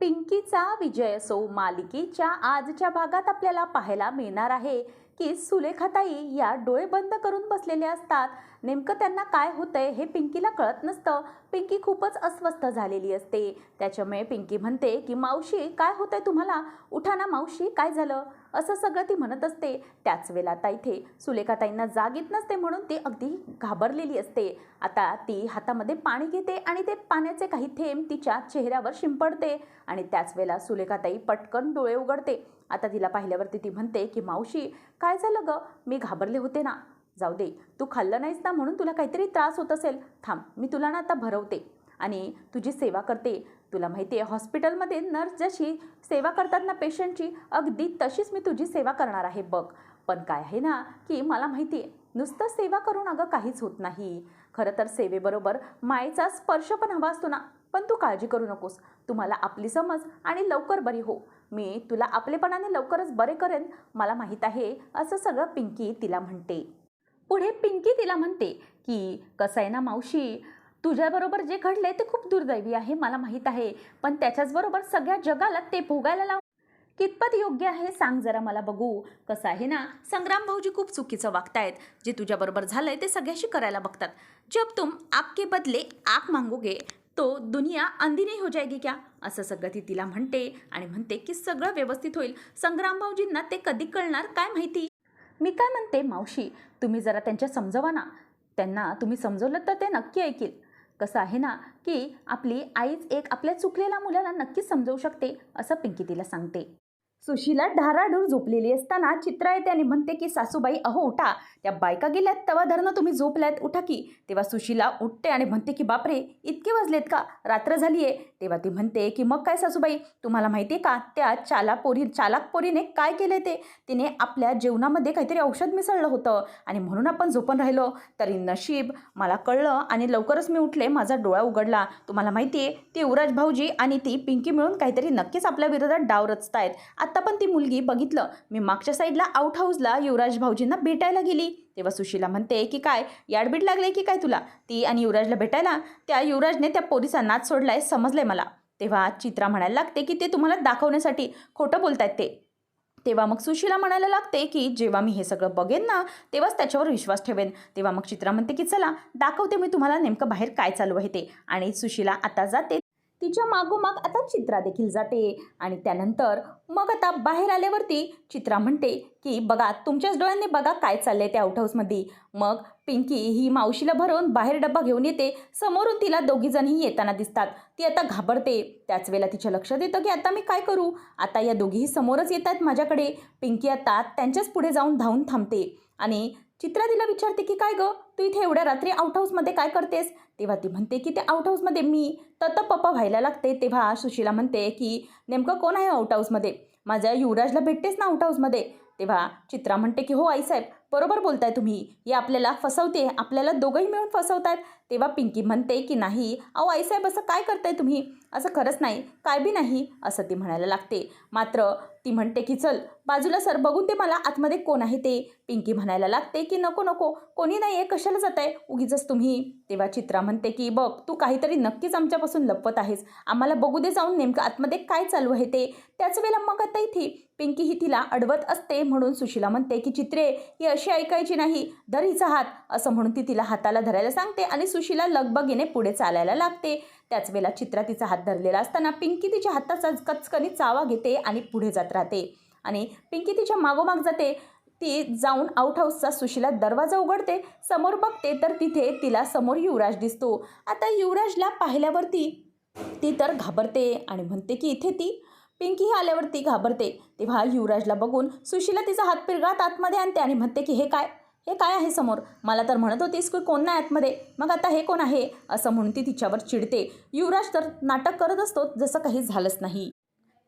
पिंकीचा विजय असो मालिकेच्या आजच्या भागात आपल्याला पाहायला मिळणार आहे की सुलेखाताई या डोळे बंद करून बसलेल्या असतात. नेमकं त्यांना काय होतंय हे पिंकीला कळत नसतं. पिंकी खूपच अस्वस्थ झालेली असते. त्याच्यामुळे पिंकी म्हणते की मावशी काय होतंय तुम्हाला? उठा ना मावशी काय झालं? असं सगळं ती म्हणत असते. त्याच वेळेला आता इथे सुलेखाताईंना जाग येत नसते म्हणून ती अगदी घाबरलेली असते. आता ती हातामध्ये पाणी घेते आणि ते पाण्याचे काही थेंब तिच्या चेहऱ्यावर शिंपडते आणि त्याच वेळेला सुलेखाताई पटकन डोळे उघडते. आता तिला पाहिल्यावरती ती म्हणते की मावशी काय झालं ग? मी घाबरले होते ना. जाऊ दे. तू खाल्लं नाहीस ना म्हणून तुला काहीतरी त्रास होत असेल. थांब मी तुला ना आता भरवते. आणि तुझी सेवा करते. तुला माहिती आहे हॉस्पिटलमध्ये नर्स जशी सेवा करतात ना पेशंटची अगदी तशीच मी तुझी सेवा करणार आहे बघ. पण काय आहे ना की मला माहिती आहे नुसतं सेवा करून अगं काहीच होत नाही. खरं तर सेवेबरोबर मायेचा स्पर्श पण हवा असतो ना पण तू काळजी करू नकोस. तुम्हाला आपली समज आणि लवकर बरी हो. मी तुला आपलेपणाने लवकरच बरे करेन. मला माहीत आहे असं सगळं पिंकी तिला म्हणते. पुढे पिंकी तिला म्हणते की कसं आहे ना मावशी तुझ्याबरोबर जे घडले ते खूप दुर्दैवी आहे मला माहीत आहे. पण त्याच्याचबरोबर सगळ्या जगाला ते भोगायला लाव. कितपत योग्य आहे सांग जरा मला बघू. कसं आहे ना संग्राम भाऊजी खूप चुकीचं वागतायत. जे तुझ्याबरोबर झालंय ते सगळ्याशी करायला बघतात. जब तुम आपके बदले आप मागोगे तो दुनिया अंधी हो जाएगी क्या? असं सगळं ती तिला म्हणते आणि म्हणते की सगळं व्यवस्थित होईल. संग्राम भाऊजींना ते कधी कळणार काय माहिती? मी काय म्हणते मावशी तुम्ही जरा त्यांच्या समजवा ना. त्यांना तुम्ही समजवलं तर ते नक्की ऐकील. कसं आहे ना की आपली आईच एक आपल्या चुकलेल्या मुलाला नक्कीच समजवू शकते असं पिंकी तिला सांगते. सुशीला ढाराढूर झोपलेली असताना चित्रा येते आणि म्हणते की सासूबाई अहो उठा. त्या बायका गेल्यात तेव्हा धरणं तुम्ही झोपल्यात. उठा की. तेव्हा सुशीला उठते आणि म्हणते की बापरे इतके वाजलेत का? रात्र झाली आहे तेव्हा ती म्हणते की मग काय सासूबाई तुम्हाला माहिती आहे का? त्या चाला पोरी चालाक पोरीने काय केले ते? तिने आपल्या जेवणामध्ये काहीतरी औषध मिसळलं होतं आणि म्हणून आपण झोपून राहिलो. तरी नशीब मला कळलं आणि लवकरच मी उठले. माझा डोळा उघडला. तुम्हाला माहिती आहे ती युवराज भाऊजी आणि ती पिंकी मिळून काहीतरी नक्कीच आपल्या विरोधात डाव रचतायत. आत्ता पण ती मुलगी बघितलं. मी मागच्या साईडला आउट हाऊसला युवराज भाऊजींना भेटायला गेली. तेव्हा सुशीला म्हणते की काय याडबीड लागले की काय तुला? ती आणि युवराजला भेटायला त्या युवराजने त्या पोलिसांनाच नाच सोडलाय समजलंय मला. तेव्हा चित्रा म्हणायला लागते की ते तुम्हाला दाखवण्यासाठी खोटं बोलतायत ते. तेव्हा मग सुशीला म्हणायला लागते की जेव्हा मी हे सगळं बघेन ना तेव्हाच त्याच्यावर विश्वास ठेवेन. तेव्हा मग चित्रा म्हणते की चला दाखवते मी तुम्हाला नेमकं बाहेर काय चालू आहे ते. आणि सुशीला आता जाते तिच्या मागोमाग आता चित्रा देखील जाते. आणि त्यानंतर मग आता बाहेर आल्यावरती चित्रा म्हणते की बघा तुमच्याच डोळ्यांनी बघा काय चाललंय त्या आउटहाऊसमध्ये मग पिंकी ही मावशीला भरवून बाहेर डब्बा घेऊन येते. समोरून तिला दोघीजणही येताना दिसतात. ती आता घाबरते. त्याच वेळेला तिच्या लक्षात येतं की आता मी काय करू? आता या दोघीही समोरच येत आहेत माझ्याकडे. पिंकी आता त्यांच्याच पुढे जाऊन धावून थांबते. आणि चित्रा तिला विचारते की काय गं? तू इथे एवढ्या रात्री आउटहाऊसमध्ये काय करतेस? तेव्हा ती म्हणते की ते आउटहाऊसमध्ये मी तत पप्पा व्हायला लागते. तेव्हा सुशीला म्हणते की नेमकं कोण आहे आउटहाऊसमध्ये माझ्या युवराजला भेटतेस ना आउट हाऊसमध्ये तेव्हा चित्रा म्हणते की हो आईसाहेब बरोबर बोलताय तुम्ही. ही आपल्याला फसवते. आपल्याला दोघंही मिळून फसवतायत तेव्हा पिंकी म्हणते की नाही अहो आईसाहेब असं काय करताय तुम्ही? असं खरंच नाही. काय बी नाही असं ती म्हणायला लागते. मात्र ती म्हणते की चल बाजूला सर बघून ते मला आतमध्ये कोण आहे ते. पिंकी म्हणायला लागते की नको नको. कोणी नाही आहे कशाला जात आहे उगीच तुम्ही. तेव्हा चित्रा म्हणते की बघ तू काहीतरी नक्कीच आमच्यापासून लपवत आहेस. आम्हाला बघू दे जाऊन नेमकं आतमध्ये काय चालू आहे ते. त्याच वेळेला मग आता इथे. पिंकी ही तिला अडवत असते म्हणून सुशीला म्हणते की चित्रे ही अशी ऐकायची नाही? धर हिचा हात असं म्हणून ती तिला हाताला धरायला सांगते आणि सुशीला लगबगीने पुढे चालायला लागते. त्याच वेळेला चित्रा तिचा हात धरलेला असताना पिंकी तिच्या हाताचा कचकनी चावा घेते आणि पुढे जात राहते. आणि पिंकी तिच्या मागोमाग जाते. ती जाऊन आउट हाऊसचा सुशीला दरवाजा उघडते. समोर बघते तर तिथे तिला समोर युवराज दिसतो. आता युवराजला पाहिल्यावरती ती तर घाबरते आणि म्हणते की इथे ती पिंकी ही आल्यावरती घाबरते. तेव्हा युवराजला बघून सुशीला तिचा हात पिरगात आतमध्ये आणते आणि म्हणते की हे काय? हे काय आहे समोर? मला तर म्हणत होतीस की कोण नाही आतमध्ये? मग आता हे कोण आहे? असं म्हणून ती तिच्यावर चिडते. युवराज तर नाटक करत असतो जसं काही झालंच नाही.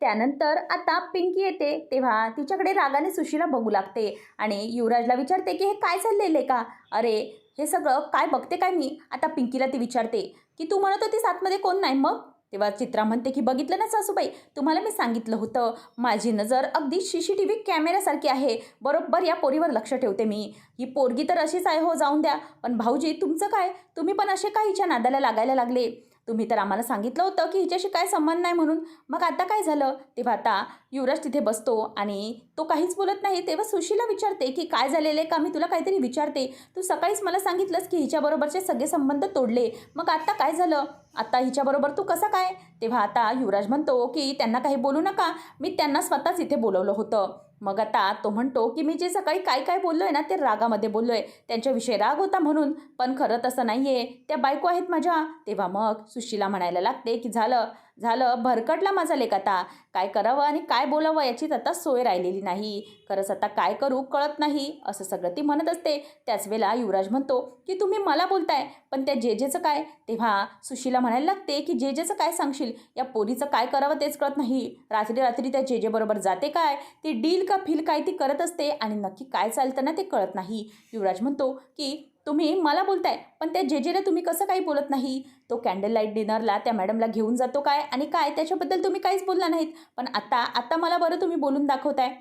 त्यानंतर आता पिंकी येते तेव्हा तिच्याकडे रागाने सुशीला बघू लागते आणि युवराजला विचारते की हे काय चाललेलं का? अरे हे सगळं काय बघते काय मी? आता पिंकीला ती विचारते की तू म्हणत होतीस आतमध्ये कोण नाही मग? तेव्हा चित्रा म्हणते की बघितलं ना सासूबाई? तुम्हाला मी सांगितलं होतं माझी नजर अगदी सी सी टी व्ही कॅमेऱ्यासारखी आहे. बरोबर या पोरीवर लक्ष ठेवते मी. ही पोरगी तर अशीच आहे हो जाऊन द्या. पण भाऊजी तुमचं काय? तुम्ही पण असे का हिच्या नादाला लागायला लागले? तुम्ही तर आम्हाला सांगितलं होतं की हिच्याशी काय संबंध नाही म्हणून. मग आता काय झालं? तेव्हा आता युवराज तिथे बसतो आणि तो काहीच बोलत नाही. तेव्हा सुशीला विचारते की काय झालेलं आहे का? मी तुला काहीतरी विचारते. तू सकाळीच मला सांगितलंस की हिच्याबरोबरचे सगळे संबंध तोडले. मग आता काय झालं? आता हिच्याबरोबर तू कसा काय? तेव्हा आता युवराज म्हणतो की त्यांना काही बोलू नका. मी त्यांना स्वतःच इथे बोलवलं होतं. मग आता तो म्हणतो की मी जे सकाळी काय काय बोललो आहे ना ते रागामध्ये बोललो आहे त्यांच्याविषयी राग होता म्हणून. पण खरं तसं नाही आहे त्या बायको आहेत माझ्या. तेव्हा मग सुशीला म्हणायला लागते की झालं. झालं भरकटला माझा लेख आता. काय करावं आणि काय बोलावं याचीच आता सोय राहिलेली नाही. खरंच आता काय करू कळत नाही असं सगळं ती म्हणत असते. त्याच वेळेला युवराज म्हणतो की तुम्ही मला बोलताय पण त्या जे जेचं काय? तेव्हा सुशीला म्हणायला लागते की जे जेचं काय सांगशील? या पोरीचं काय करावं तेच कळत नाही. रात्री रात्री त्या जे जाते काय? ती डील का फील काय ती करत असते आणि नक्की काय चालतं ना ते कळत नाही. युवराज म्हणतो की तुम्ही मला बोलताय पण त्या जेजेला तुम्ही कसं काही बोलत नाही? तो कॅन्डल लाइट डिनरला त्या मॅडमला घेऊन जातो काय? आणि काय? त्याच्याबद्दल तुम्ही काहीच बोलला नाहीत. पण आता आता मला बरं तुम्ही बोलून दाखवताय.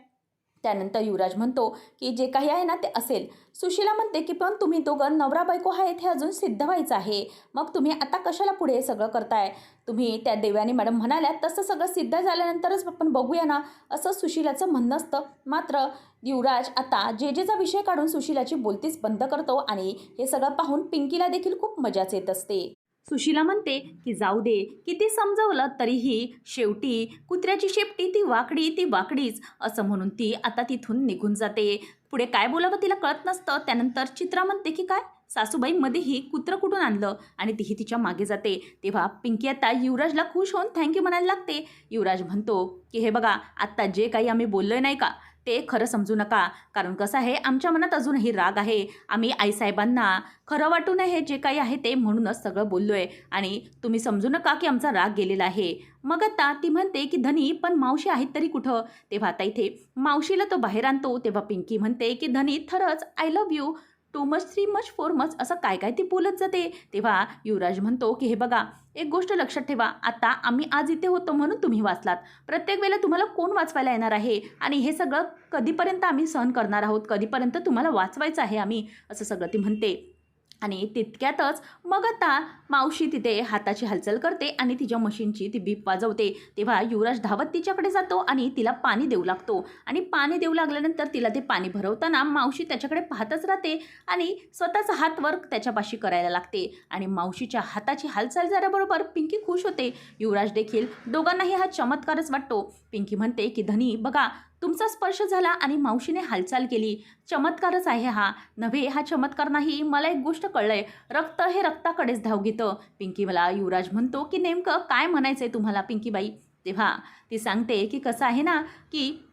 त्यानंतर युवराज म्हणतो की जे काही आहे ना ते असेल. सुशीला म्हणते की पण तुम्ही दोघं नवरा बायको आहेत हे अजून सिद्ध व्हायचं आहे. मग तुम्ही आता कशाला पुढे हे सगळं करताय? तुम्ही त्या देवयानी मॅडम म्हणाल्या तसं सगळं सिद्ध झाल्यानंतरच आपण बघूया ना असं सुशीलाचं म्हणणं असतं. मात्र युवराज आता जे जेचा विषय काढून सुशीलाची बोलतीच बंद करतो आणि हे सगळं पाहून पिंकीला देखील खूप मजाच येत असते. सुशीला म्हणते की जाऊ दे. किती समजवलं तरीही शेवटी कुत्र्याची शेपटी ती वाकडी ती वाकडीच असं म्हणून ती आता तिथून निघून जाते. पुढे काय बोलावं तिला कळत नसतं. त्यानंतर चित्रा म्हणते की काय? सासूबाई मध्येही कुत्रं कुठून आणलं? आणि तीही तिच्यामागे जाते. तेव्हा पिंकी आता युवराजला खुश होऊन थँक्यू म्हणायला लागते. युवराज म्हणतो की हे बघा आत्ता जे काही आम्ही बोललोय नाही का ते खरं समजू नका. कारण कसं आहे आमच्या मनात अजूनही राग आहे. आम्ही आईसाहेबांना खरं वाटू नये हे जे काही आहे ते म्हणूनच सगळं बोललो आहे आणि तुम्ही समजू नका की आमचा राग गेलेला आहे. मग आता ती म्हणते की धनी पण मावशी आहेत तरी कुठं? तेव्हा आता इथे मावशीला तो बाहेर आणतो. तेव्हा पिंकी म्हणते की धनी खरंच I love you too much three much four much असं काय काय ती बोलत जाते? तेव्हा युवराज म्हणतो की हे बघा एक गोष्ट लक्षात ठेवा. आता आम्ही आज इथे होतो म्हणून तुम्ही वाचलात. प्रत्येक वेळेला तुम्हाला कोण वाचवायला येणार आहे? आणि हे सगळं कधीपर्यंत आम्ही सहन करणार आहोत? कधीपर्यंत तुम्हाला वाचवायचं आहे आम्ही? असं सगळं ती म्हणते. आणि तितक्यातच मग आता मावशी तिथे हाताची हालचाल करते आणि तिच्या मशीनची ती बीप वाजवते. तेव्हा युवराज धावत तिच्याकडे जातो आणि तिला पाणी देऊ लागतो. आणि पाणी देऊ लागल्यानंतर तिला ते पाणी भरवताना मावशी त्याच्याकडे पाहतच राहते आणि स्वतःचा हात वर्क त्याच्यापाशी करायला लागते. आणि मावशीच्या हाताची हालचाल झाल्याबरोबर पिंकी खुश होते. युवराज देखील दोघांनाही हा चमत्कारच वाटतो. पिंकी म्हणते की धनी बघा तुमचा स्पर्श झाला आणि मावशीने हालचाल केली. चमत्कारच आहे हा. नव्हे हा चमत्कार नाही. मला एक गोष्ट कळलंय. रक्त हे रक्ताकडेच धाव घेतं. पिंकी मला युवराज म्हणतो की नेमकं काय म्हणायचं आहे तुम्हाला पिंकीबाई? तेव्हा ती सांगते की कसं आहे ना की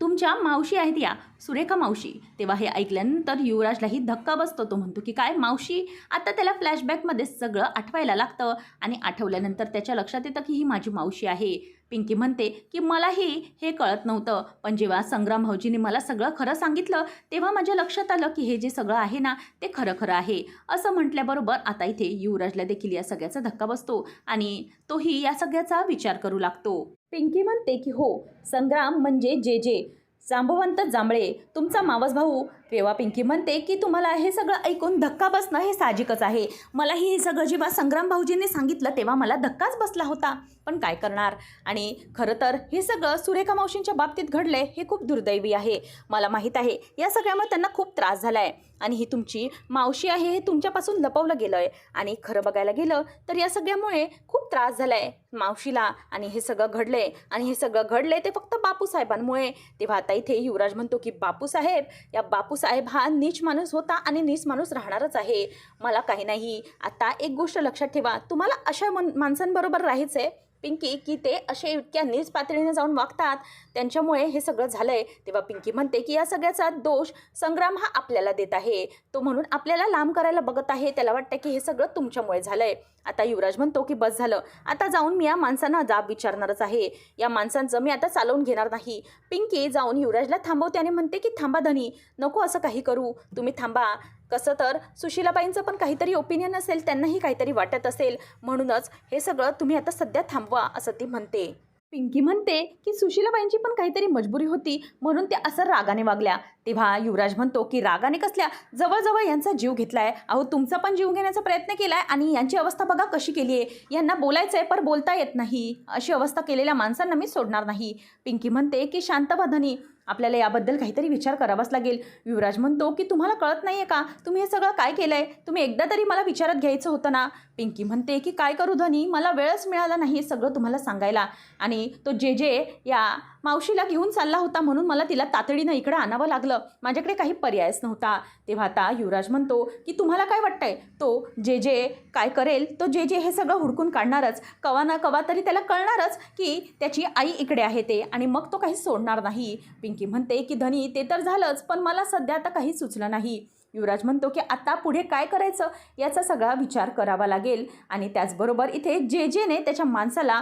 तुमच्या मावशी आहेत या सुरेखा मावशी. तेव्हा हे ऐकल्यानंतर युवराजलाही धक्का बसतो. तो म्हणतो की काय मावशी? आता त्याला फ्लॅशबॅकमध्ये सगळं आठवायला लागतं आणि आठवल्यानंतर त्याच्या लक्षात येतं की ही माझी मावशी आहे. पिंकी म्हणते की मलाही हे कळत नव्हतं. पण जेव्हा संग्राम भाऊजीने मला सगळं खरं सांगितलं तेव्हा माझ्या लक्षात आलं की हे जे सगळं आहे ना ते खरं खरं आहे. असं म्हटल्याबरोबर आता इथे युवराजला देखील या सगळ्याचा धक्का बसतो आणि तोही या सगळ्याचा विचार करू लागतो. पिंकी म्हणते की हो संग्राम म्हणजे जे जे. जांभवंत जांभळे तुमचा मावस भाऊ तेव्हा पिंकी म्हणते की तुम्हाला हे सगळं ऐकून धक्का बसणं हे साहजिकच आहे. मलाही हे सगळं जेव्हा संग्राम भाऊजींनी सांगितलं तेव्हा मला धक्काच बसला होता. पण काय करणार? आणि खरं तर हे सगळं सुरेखा मावशींच्या बाबतीत घडले हे खूप दुर्दैवी आहे. मला माहीत आहे या सगळ्यामुळे त्यांना खूप त्रास झाला आहे आणि ही तुमची मावशी आहे हे तुमच्यापासून लपवलं गेलं आहे आणि खरं बघायला गेलं तर या सगळ्यामुळे खूप त्रास झाला आहे मावशीला. आणि हे सगळं घडलं आहे आणि हे सगळं घडलंय ते फक्त बापूसाहेबांमुळे. तेव्हा आता इथे युवराज म्हणतो की बापूसाहेब या साहेब हा नीच माणूस होता आणि नीच माणूस राहणारच आहे. मला काही नाही. आता एक गोष्ट लक्षात ठेवा. तुम्हाला अशा मन माणसांबरोबर राहायचं आहे पिंकी की ते असे इतक्या नीच पातळीने जाऊन वागतात. त्यांच्यामुळे हे सगळं झालंय. तेव्हा पिंकी म्हणते की या सगळ्याचा दोष संग्राम हा आपल्याला देत आहे. तो म्हणून आपल्याला लांब करायला बघत आहे. त्याला वाटतं की हे सगळं तुमच्यामुळे झालंय. आता युवराज म्हणतो की बस झालं. आता जाऊन मी या माणसांना जाब विचारणारच आहे. या माणसांचं मी आता चालवून घेणार नाही. पिंकी जाऊन युवराजला थांबवते आणि म्हणते की थांबा धनी. नको असं काही करू. तुम्ही थांबा. कसं तर सुशीलाबाईंचं पण काहीतरी ओपिनियन असेल त्यांनाही काहीतरी वाटत असेल. म्हणूनच हे सगळं तुम्ही आता सध्या थांबवा असं ती म्हणते. पिंकी म्हणते की सुशीलाबाईंची पण काहीतरी मजबुरी होती म्हणून त्या असं रागाने वागल्या. तेव्हा युवराज म्हणतो की रागाने कसल्या? जवळजवळ यांचा जीव घेतलाय. अहो तुमचा पण जीव घेण्याचा प्रयत्न केलाय आणि यांची अवस्था बघा कशी केली आहे यांना बोलायचं आहे पण बोलता येत नाही. अशी अवस्था केलेल्या माणसांना मी सोडणार नाही. पिंकी म्हणते की शांतबाधनी आपल्याला याबद्दल काहीतरी विचार करावाच लागेल. युवराज म्हणतो की तुम्हाला कळत नाही आहे का? तुम्ही हे सगळं काय केलं आहे तुम्ही एकदा तरी मला विचारत घ्यायचं होतं ना? पिंकी म्हणते की काय करू धनी? मला वेळच मिळाला नाही हे सगळं तुम्हाला सांगायला. आणि तो जे जे या मावशीला घेऊन चालला होता म्हणून मला तिला तातडीनं इकडं आणावं लागलं. माझ्याकडे काही पर्यायच नव्हता. तेव्हा आता युवराज म्हणतो की तुम्हाला काय वाटतंय? तो जे जे काय करेल तो जे जे हे सगळं हुडकून काढणारच. कवा ना कवा तरी त्याला कळणारच की त्याची आई इकडे आहे ते आणि मग तो काही सोडणार नाही. पिंकी म्हणते की धनी ते तर झालंच पण मला सध्या आता काही सुचलं नाही. युवराज म्हणतो की आता पुढे काय करायचं? याचा सगळा विचार करावा लागेल आणि त्याचबरोबर इथे जे जेने त्याच्या माणसाला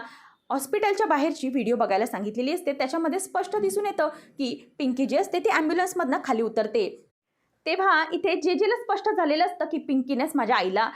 हॉस्पिटलच्या बाहेरची व्हिडिओ बघायला सांगितलेली असते. त्याच्यामध्ये स्पष्ट दिसून येतं की पिंकी जी असते ती ॲम्ब्युलन्समधनं खाली उतरते. तेव्हा इथे जे जेला स्पष्ट झालेलं असतं की पिंकीनेच माझ्या आईला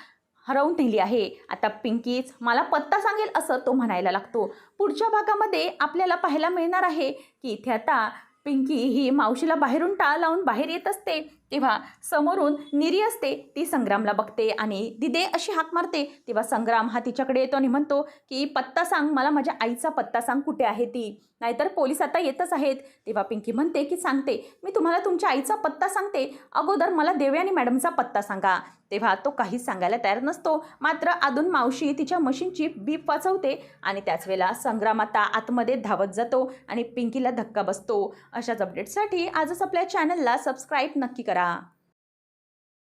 हरवून नेली आहे. आता पिंकीच मला पत्ता सांगेल असं तो म्हणायला लागतो. पुढच्या भागामध्ये आपल्याला पाहायला मिळणार आहे की इथे आता पिंकी ही मावशीला बाहेरून टाळ लावून बाहेर येत असते. तेव्हा समोरून निरी असते ती संग्रामला बघते आणि दिदे अशी हाक मारते. तेव्हा संग्राम हा तिच्याकडे येतो आणि म्हणतो की पत्ता सांग मला माझ्या आईचा पत्ता सांग कुठे आहे ती? नाहीतर पोलीस आता येतच आहेत. तेव्हा पिंकी म्हणते की सांगते मी तुम्हाला तुमच्या आईचा पत्ता सांगते. अगोदर मला देवे आणि मॅडमचा पत्ता सांगा. तेव्हा तो काहीच सांगायला तयार नसतो. मात्र अधून मावशी तिच्या मशीनची बीप वाचवते आणि त्याच वेळेला संग्राम आता आतमध्ये धावत जातो आणि पिंकीला धक्का बसतो. अशाच अपडेटसाठी आजच आपल्या चॅनलला सबस्क्राईब नक्की करा. 하여라.